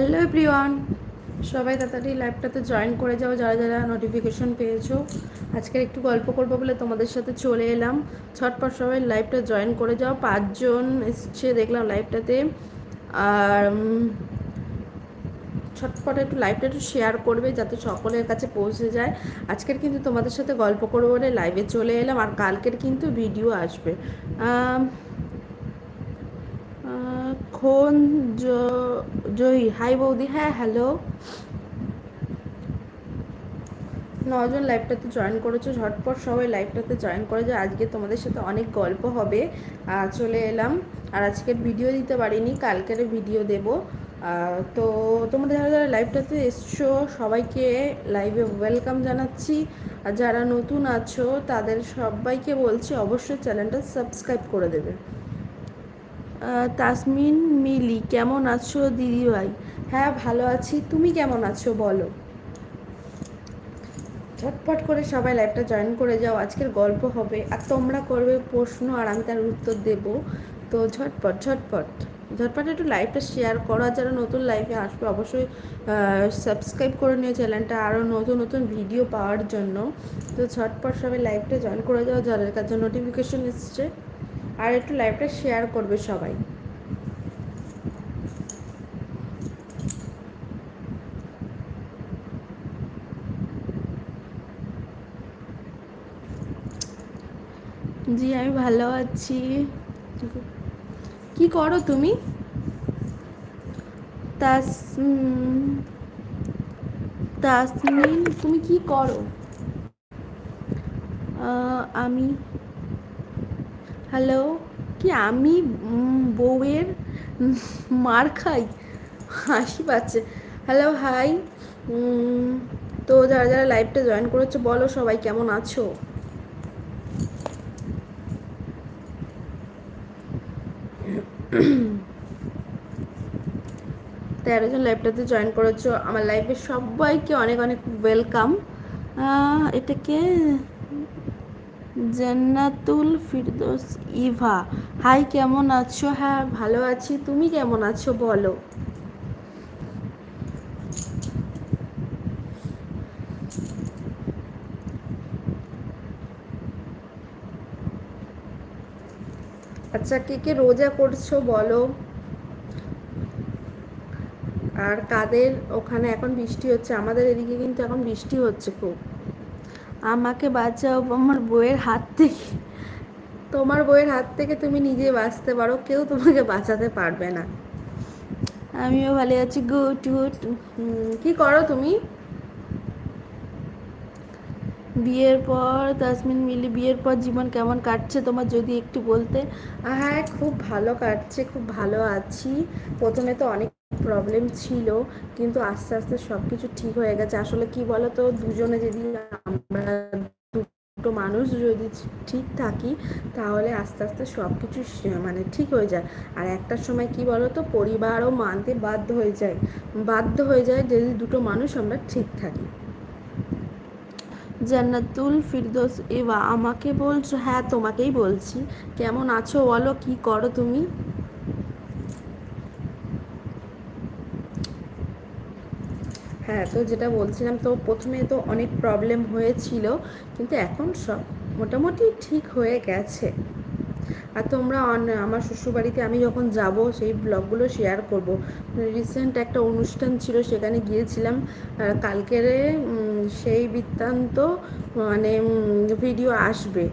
Hello everyone, সবাই তাড়াতাড়ি লাইভটাতে join করে যাও যারা যারা নোটিফিকেশন পেয়েছ। আজকের একটু গল্প করব বলে তোমাদের সাথে চলে এলাম। ছটপট সবাই লাইভটা জয়েন করে যাও, পাঁচজন এসছে দেখলাম লাইভটাতে। আর ছটপট একটু লাইভটা একটু শেয়ার করবে যাতে সকলের কাছে পৌঁছে যায়। আজকের কিন্তু তোমাদের সাথে গল্প করব বলে লাইভে চলে এলাম আর কালকের কিন্তু ভিডিও আসবে। জ- জয়ী। হাই বৌদি। হ্যাঁ হ্যালো নজন লাইভটাতে জয়েন করেছ। ঝটপট সবাই লাইভটাতে জয়েন করে যায় আজকে তোমাদের সাথে অনেক গল্প হবে। চলে এলাম। আর আজকের ভিডিও দিতে পারিনি। কালকের ভিডিও দেব। তো তোমরা যারা যারা লাইভটাতে এসছো, সবাইকে লাইভে ওয়েলকাম জানাচ্ছি। আর যারা নতুন আছো, তাদের সবাইকে বলছি, অবশ্যই চ্যানেলটা সাবস্ক্রাইব করে দেবে। তাসমিন, মিলি, কেমন আছো দিদিভাই হ্যাঁ ভালো আছি। তুমি কেমন আছো বলো? ঝটপট করে সবাই লাইভটা জয়েন করে যাও। আজকের গল্প হবে, আর তোমরা করবে প্রশ্ন আর আমি তার উত্তর দেব। তো ঝটপট ঝটপট। ঝটপট একটু লাইভটা শেয়ার করো, আর যারা নতুন লাইভে আসবে, অবশ্যই সাবস্ক্রাইব করে নিও চ্যানেলটা আরও নতুন নতুন ভিডিও পাওয়ার জন্য। তো ঝটপট সবাই লাইভটা জয়েন করে যাও, যাদের কাছে নোটিফিকেশন এসছে। আর একটু লাইভটা শেয়ার করবে সবাই। জি, আমি ভালো আছি। কি করো তুমি? তাস তাসমিন তুমি কি করো? আমি হ্যালো, কি আমি বউয়ের মার খাই? হাসি পাচ্ছে। Hello, hi. তো যারা যারা লাইভটা জয়েন করেছ, বলো সবাই কেমন আছো? তেরো জন লাইভটাতে জয়েন করেছ। আমার লাইভে সবাইকে অনেক অনেক ওয়েলকাম এটাকে জান্নাতুল ফিরদৌস। ইভা, হাই, কেমন আছো? হ্যাঁ ভালো আছি। তুমি কেমন আছো বলো? আচ্ছা কে কে রোজা করছ বলো? আর কাদের? ওখানে এখন বৃষ্টি হচ্ছে। আমাদের এদিকে কিন্তু এখন বৃষ্টি হচ্ছে খুব। আমাকে বাঁচাও আমার বইয়ের হাত থেকে। তোমার বইয়ের হাত থেকে তুমি নিজে বাঁচতে পারো, কেউ তোমাকে বাঁচাতে পারবে না। আমিও ভালো আছি, গুড গুড। কি করো তুমি? বিয়ের পর, তাসমিন মিলি, বিয়ের পর জীবন কেমন কাটছে তোমার যদি একটু বলতে? হ্যাঁ খুব ভালো কাটছে, খুব ভালো আছি। প্রথমে তো অনেক প্রবলেম ছিল, কিন্তু আস্তে আস্তে সব কিছু ঠিক হয়ে গেছে। আসলে কি বলো তো দুজনে যদি আমরা দুটো মানুষ যদি ঠিক থাকি, তাহলে আস্তে আস্তে সব কিছু মানে ঠিক হয়ে যায়। আর একটা সময় কি বলো তো পরিবারও মানতে বাধ্য হয়ে যায়। বাধ্য হয়ে যায় যদি দুটো মানুষ আমরা ঠিক থাকি। জান্নাতুল ফিরদোস, এবা আমাকে বলছো হ্যাঁ তোমাকেই বলছি। কেমন আছো বলো, কি করো তুমি? হ্যাঁ তো যেটা বলছিলাম, তো প্রথমে তো অনেক প্রবলেম হয়েছিল, কিন্তু এখন সব মোটামুটি ঠিক হয়ে গেছে। আর তোমরা আমার শ্বশুরবাড়িতে আমি যখন যাব, সেই ব্লগগুলো শেয়ার করব। রিসেন্ট একটা অনুষ্ঠান ছিল, সেখানে গিয়েছিলাম। কালকের সেই বৃত্তান্ত মানে ভিডিও আসবে।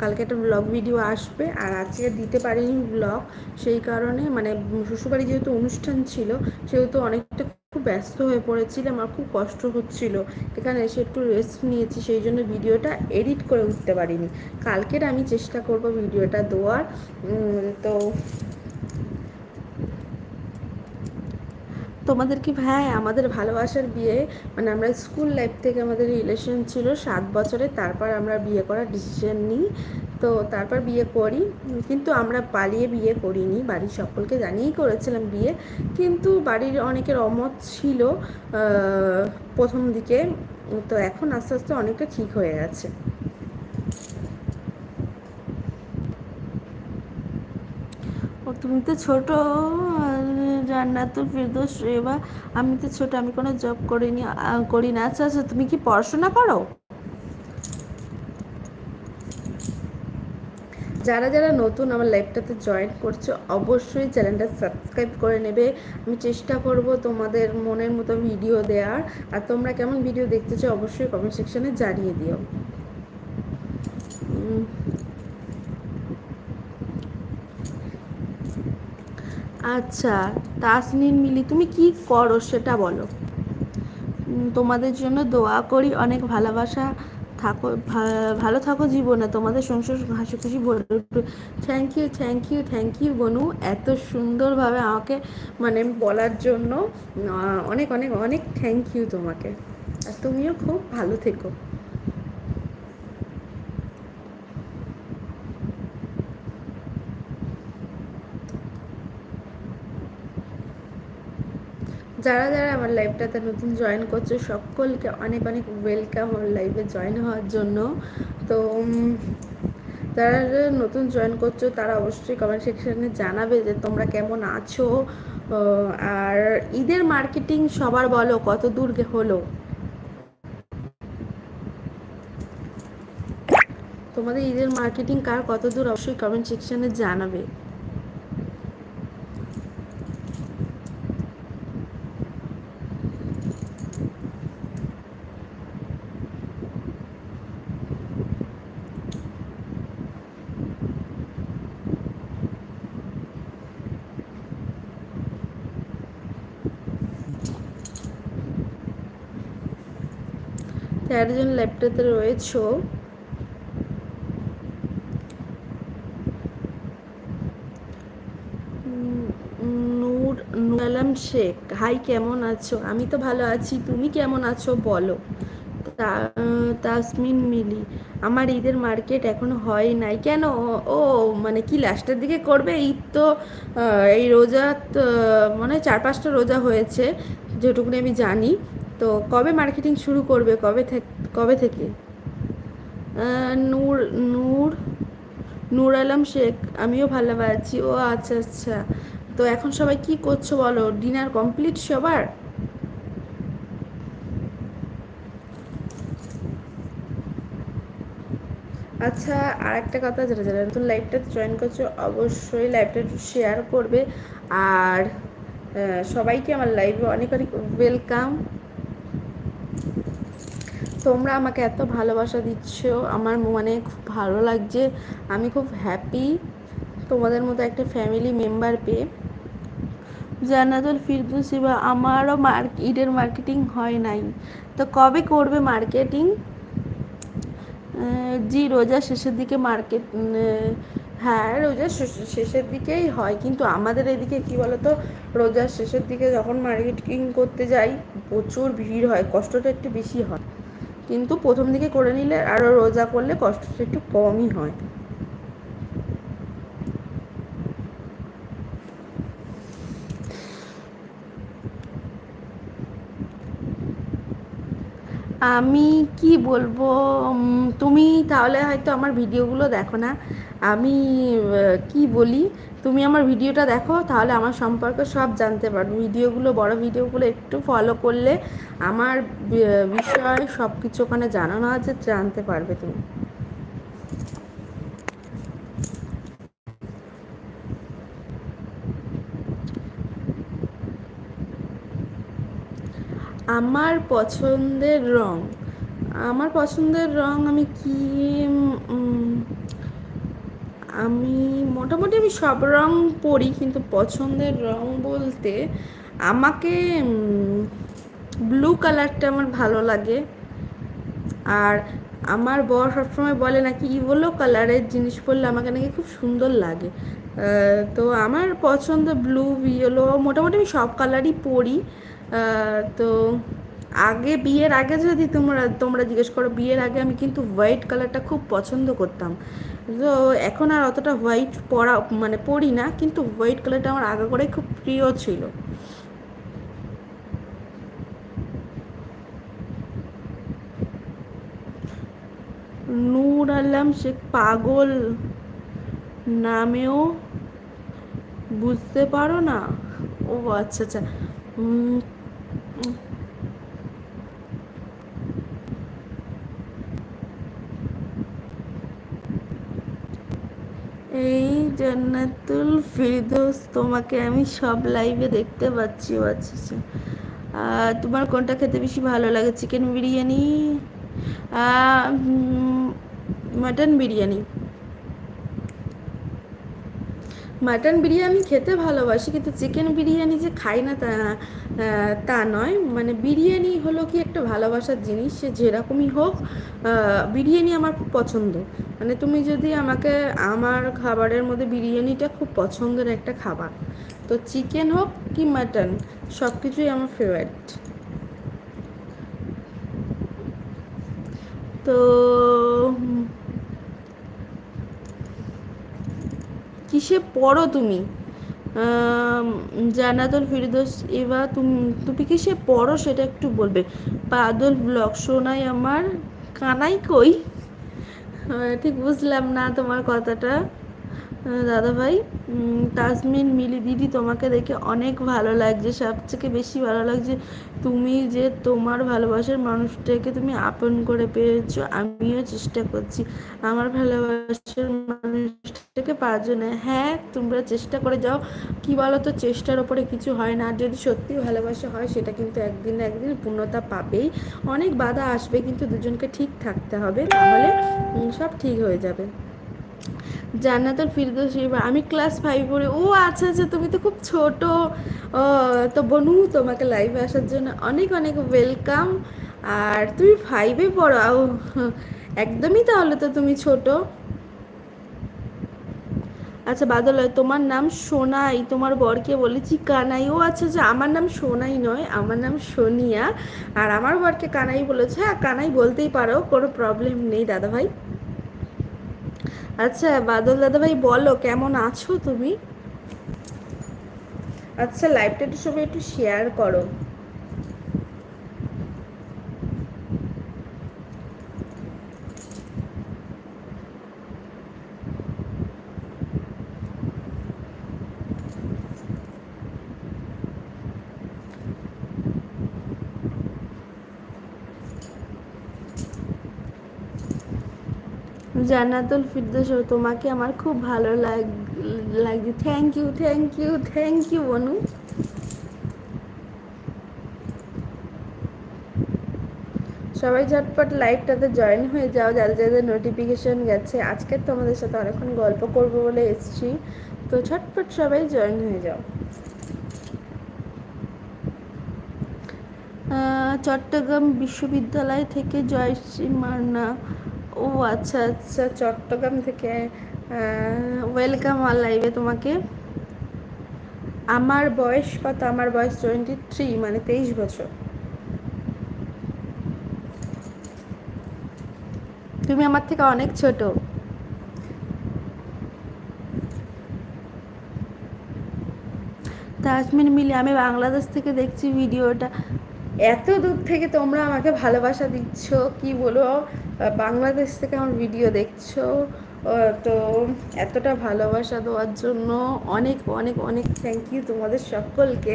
কালকে একটা ব্লগ ভিডিও আসবে, আর আজকে দিতে পারিনি ব্লগ সেই কারণে মানে শ্বশুরবাড়ি যেহেতু অনুষ্ঠান ছিল, সেহেতু অনেকটা খুব ব্যস্ত হয়ে পড়েছিলাম আর খুব কষ্ট হচ্ছিল। এখানে এসে একটু রেস্ট নিয়েছি, সেই জন্য ভিডিওটা এডিট করে উঠতে পারিনি। কালকের আমি চেষ্টা করব ভিডিওটা দেওয়ার। তো তোমাদের কি ভাই, আমাদের ভালোবাসার বিয়ে মানে আমরা স্কুল লাইফ থেকে আমাদের রিলেশন ছিল সাত বছরে তারপর আমরা বিয়ে করার ডিসিশন নিই। তো তারপর বিয়ে করি। কিন্তু আমরা পালিয়ে বিয়ে করিনি। বাড়ির সকলকে জানিয়েই করেছিলাম বিয়ে। কিন্তু বাড়ির অনেকের অমত ছিল প্রথম দিকে। তো এখন আস্তে আস্তে অনেকটা ঠিক হয়ে গেছে। তুমি তো ছোট জান্নাতুল ফিরদৌস রেবা আমি তো ছোট, আমি কোনো জব করিনি করি না। আচ্ছা আচ্ছা তুমি কি পড়াশোনা করো? যারা যারা নতুন আমার লাইফটাতে জয়েন করছ, অবশ্যই চ্যানেলটা সাবস্ক্রাইব করে নেবে। আমি চেষ্টা করব তোমাদের মনের মতো ভিডিও দেওয়ার। আর তোমরা কেমন ভিডিও দেখতে চাও অবশ্যই কমেন্ট সেকশনে জানিয়ে দিও। আচ্ছা তাসনিন মিলি, তুমি কি করো সেটা বলো। তোমাদের জন্য দোয়া করি, অনেক ভালোবাসা। থাকো ভালো থাকো জীবনে। তোমাদের সংসার হাসি খুশি thank you thank you thank you বনু। এত সুন্দরভাবে আমাকে মানে বলার জন্য অনেক অনেক অনেক থ্যাংক ইউ তোমাকে। আর তুমিও খুব ভালো থেকো। যারা যারা আমার লাইভটাতে নতুন জয়েন করছ, সকলকে অনেক অনেক ওয়েলকাম আমার লাইভে জয়েন হওয়ার জন্য। তো যারা নতুন জয়েন করছ, তারা অবশ্যই কমেন্ট সেকশনে জানাবে যে তোমরা কেমন আছো। আর ঈদের মার্কেটিং সবার বলো, কত দূর হলো? তোমাদের ঈদের মার্কেটিং কার কত দূর, অবশ্যই কমেন্ট সেকশনে জানাবে। তেরো জন ল্যাপটপে রয়েছো। নূর নূর শেখ, হাই কেমন আছো? আমি তো ভালো আছি, তুমি কেমন আছো বলো? তাসমিন মিলি, আমার ঈদের মার্কেট এখন হয় নাই। কেন? ও মানে কি লাস্টের দিকে করবে? ঈদ তো এই রোজা মানে চার পাঁচটা রোজা হয়েছে, যেটুকুনি আমি জানি। তো কবে মার্কেটিং শুরু করবে? কবে কবে থেকে? নূর নূর নূর আলম শেখ, আমিও ভালো আছি। ও আচ্ছা আচ্ছা। তো এখন সবাই কি করছ বলো? ডিনার কমপ্লিট সবার? আচ্ছা আর একটা কথা যারা যারা নতুন লাইভটাতে জয়েন করছ, অবশ্যই লাইভটা একটু শেয়ার করবে। আর সবাইকে আমার লাইভে অনেক অনেক ওয়েলকাম তোমরা আমাকে এত ভালোবাসা দিচ্ছ, আমার মানে খুব ভালো লাগছে। আমি খুব হ্যাপি তোমাদের মতো একটা ফ্যামিলি মেম্বার পেয়ে। জান্নাতুল ফিরদৌসি বা আমারও মার্ক ঈদের মার্কেটিং হয় নাই। তো কবে করবে মার্কেটিং জি, রোজা শেষের দিকে মার্কেট হ্যাঁ রোজা শেষ- শেষের দিকেই হয়। কিন্তু আমাদের এদিকে কি বলতো রোজার শেষের দিকে যখন মার্কেটিং করতে যাই, প্রচুর ভিড় হয়, কষ্টটা একটু বেশি হয়। কিন্তু প্রথম দিকে করে নিলে আরও রোজা করলে কষ্টটা একটু কমই হয়। আমি কি বলব তুমি তাহলে হয়তো আমার ভিডিওগুলো দেখো না। আমি কি বলি, তুমি আমার ভিডিওটা দেখো, তাহলে আমার সম্পর্কে সব জানতে পারো। ভিডিওগুলো, বড় ভিডিওগুলো একটু ফলো করলে আমার বিষয় সব কিছু ওখানে জানানো আছে, জানতে পারবে তুমি। আমার পছন্দের রং, আমার পছন্দের রং আমি কি আমি মোটামুটি আমি সব রং পরি, কিন্তু পছন্দের রং বলতে আমাকে ব্লু কালারটা আমার ভালো লাগে। আর আমার বর সবসময় বলে নাকি ইভোলো কালারের জিনিস পরলে আমাকে নাকি খুব সুন্দর লাগে। তো আমার পছন্দ ব্লু ইয়েলো মোটামুটি আমি সব কালারই পরি। তো আগে, বিয়ের আগে যদি তোমরা তোমরা জিজ্ঞেস করো, বিয়ের আগে আমি কিন্তু হোয়াইট কালারটা খুব পছন্দ করতাম। তো এখন আর অতটা হোয়াইট পরা মানে পরি না, কিন্তু হোয়াইট কালারটা আমার আগে করে খুব প্রিয় ছিল। নূর আলম শেখ পাগল নামেও বুঝতে পারো না? ও আচ্ছা আচ্ছা। এই জান্নাতুল ফিরদৌস, তোমাকে আমি সব লাইভে দেখতে পাচ্ছি, ও আচ্ছা আচ্ছা। তোমার কোনটা খেতে বেশি ভালো লাগে chicken biryani? Mutton biryani. Mutton biryani খেতে ভালোবাসি, কিন্তু চিকেন বিরিয়ানি যে খাই না তা তা নয়। মানে বিরিয়ানি হলো কি একটা ভালোবাসার জিনিস, সে যেরকমই হোক বিরিয়ানি আমার খুব পছন্দ। মানে তুমি যদি আমাকে, আমার খাবারের মধ্যে বিরিয়ানিটা খুব পছন্দের একটা খাবার, তো চিকেন হোক কি মাটন সব কিছুই আমার ফেভারিট তো কিসে পড়ো তুমি? জানাতুল ফিরদোস, এবার তুমি তুমি কিসে পড়ো সেটা একটু বলবে। পাদল ব্লক শোনাই আমার, কানাই কই? ঠিক বুঝলাম না তোমার কথাটা। আহ, দাদা ভাই উম, তাসমিন মিলি দিদি তোমাকে দেখে অনেক ভালো লাগছে। সবথেকে বেশি ভালো লাগছে তুমি যে তোমার ভালোবাসার মানুষটাকে তুমি আপন করে পেয়েছ আমিও চেষ্টা করছি। আমার ভালোবাসার মানুষটাকে জন্য হ্যাঁ তোমরা চেষ্টা করে যাও। কি বলো তো চেষ্টার ওপরে কিছু হয় না। যদি সত্যি ভালোবাসা হয় সেটা কিন্তু একদিন না একদিন পূর্ণতা পাবেই। অনেক বাধা আসবে কিন্তু দুজনকে ঠিক থাকতে হবে। তাহলে সব ঠিক হয়ে যাবে। জান্নাতুল ফিরদৌস এবার আমি ক্লাস ফাইভ পড়ি ও আচ্ছা আচ্ছা তুমি তো খুব ছোট। তো বনু তোমাকে লাইভে আসার জন্য অনেক অনেক ওয়েলকাম আর তুমি ফাইভে পড়ো ও, একদমই তাহলে তো তুমি ছোট। আচ্ছা বাদলয় তোমার নাম সোনাই তোমার বরকে বলেছি কানাই। ও আচ্ছা যে আমার নাম সোনাই নয় আমার নাম সোনিয়া। আর আমার বরকে কানাই বলেছে হ্যাঁ কানাই বলতেই পারো কোনো প্রবলেম নেই দাদা ভাই আচ্ছা বাদল দাদাভাই বলো কেমন আছো তুমি? আচ্ছা লাইভটা একটু সবাই একটু শেয়ার করো। জান্নাতুল ফিরদৌস, তোমাকে আমার খুব ভালো লাগ লাগছে। Thank you thank you thank you বনু। সবাই ঝটপট লাইভটাতে জয়েন হয়ে যাও, যাদের যাদের নোটিফিকেশন গেছে। আজকে তোমাদের সাথে অনেকক্ষণ গল্প করব বলে এসছি। তো ঝটপট সবাই জয়েন হয়ে যাও। চট্টগ্রাম বিশ্ববিদ্যালয় থেকে জয়শ্রী মান্না ও আচ্ছা আচ্ছা চট্টগ্রাম থেকে ওয়েলকাম আর লাইভে তোমাকে। আমার বয়স কত? আমার বয়স টোয়েন্টি থ্রি মানে তেইশ বছর। তুমি আমার থেকে অনেক ছোট। তাজমিন মিলে আমি বাংলাদেশ থেকে দেখছি ভিডিওটা। এত দূর থেকে তোমরা আমাকে ভালোবাসা দিচ্ছ কি আহ, বাংলাদেশ থেকে আমার ভিডিও দেখছ তো এতটা ভালোবাসা দেওয়ার জন্য অনেক অনেক অনেক থ্যাংক ইউ তোমাদের সকলকে।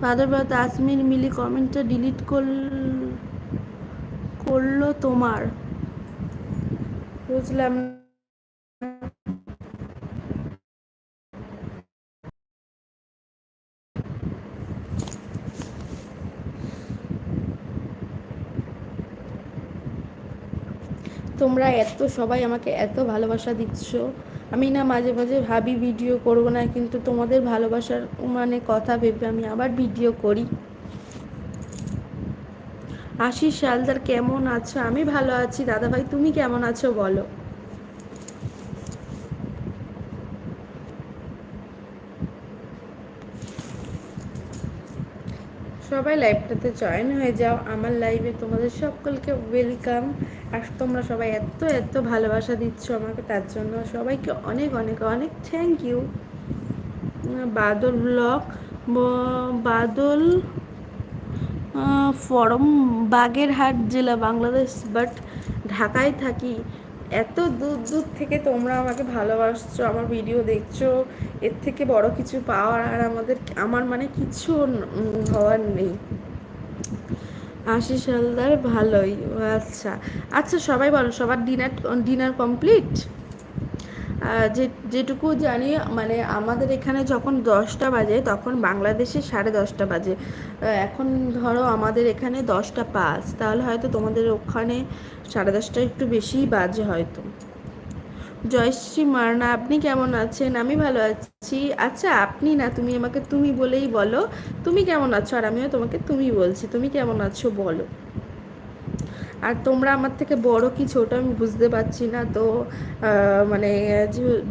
ফাদার বা তাসমিন মিলি কমেন্টটা ডিলিট কর করল তোমার। বুঝলাম। তোমরা এত, সবাই আমাকে এত ভালোবাসা দিচ্ছ। আমি না মাঝে মাঝে ভাবি ভিডিও করব না, কিন্তু তোমাদের ভালোবাসার মানে কথা ভেবে আমি আবার ভিডিও করি। আশিস, শালদার কেমন আছো? আমি ভালো আছি। দাদাভাই, তুমি কেমন আছো বলো? সবাই লাইভটাতে জয়েন হয়ে যাও। আমার লাইভে তোমাদের সকলকে ওয়েলকাম আর তোমরা সবাই এত এত ভালোবাসা দিচ্ছ আমাকে, তার জন্য সবাইকে অনেক অনেক অনেক thank you Badal block Badal from, Bagerhat জেলা বাংলাদেশ বাট ঢাকায় থাকি। এত দূর দূর থেকে তোমরা আমাকে ভালোবাসছো, আমার ভিডিও দেখছ, এর থেকে বড় কিছু পাওয়ার আর আমাদের, আমার মানে কিছু হওয়ার নেই। আশিস হালদার, ভালোই। আচ্ছা। আচ্ছা সবাই বলো, সবার ডিনার ডিনার কমপ্লিট যে, যেটুকু জানি মানে আমাদের এখানে যখন দশটা বাজে, তখন বাংলাদেশে সাড়ে দশটা বাজে। এখন ধরো আমাদের এখানে দশটা পাঁচ, তাহলে হয়তো তোমাদের ওখানে সাড়ে দশটা একটু বেশিই বাজে হয়তো। জয়শ্রী মারনা, আপনি কেমন আছেন? আমি ভালো আছি। আচ্ছা আপনি না, তুমি আমাকে তুমি বলেই বলো। তুমি কেমন আছো? আর আমিও তোমাকে তুমি বলছি। তুমি কেমন আছো বলো। আর তোমরা আমার থেকে বড় কি ছোট আমি বুঝতে পারছি না। তো মানে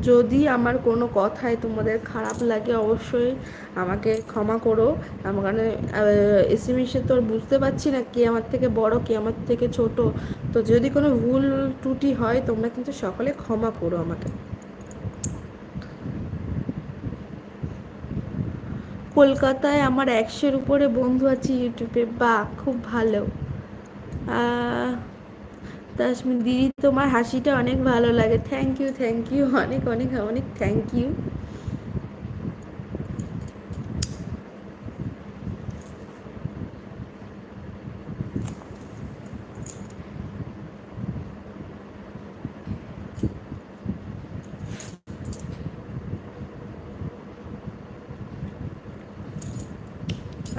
যদি আমার কোনো কথায় তোমাদের খারাপ লাগে, অবশ্যই আমাকে ক্ষমা করো। আমার মানে এস এম এসে তো বুঝতে পারছি না কে আমার থেকে বড়, কে আমার থেকে ছোট। তো যদি কোনো ভুল ত্রুটি হয়, তোমরা কিন্তু সকলে ক্ষমা করো আমাকে। কলকাতায় আমার একশোর উপরে বন্ধু আছে ইউটিউবে। বা খুব ভালো। তাসমিন দিদি, তোমার হাসিটা অনেক ভালো লাগে। থ্যাংক ইউ থ্যাংক ইউ অনেক অনেক অনেক থ্যাংক ইউ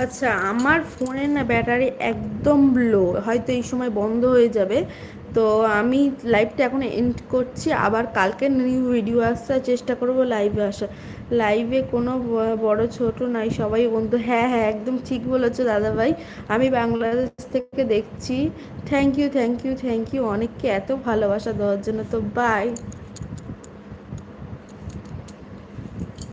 আচ্ছা আমার ফোনের না ব্যাটারি একদম লো, হয়তো এই সময় বন্ধ হয়ে যাবে। তো আমি লাইভটা এখন এন্ড করছি, আবার কালকে নিউ ভিডিও আসার চেষ্টা করব লাইভে আসা লাইভে কোনো বড় ছোট নাই, সবাই বন্ধু। হ্যাঁ হ্যাঁ একদম ঠিক বলেছ দাদাভাই। আমি বাংলাদেশ থেকে দেখছি। Thank you thank you thank you অনেককে এত ভালোবাসা দেওয়ার জন্য। তো বাই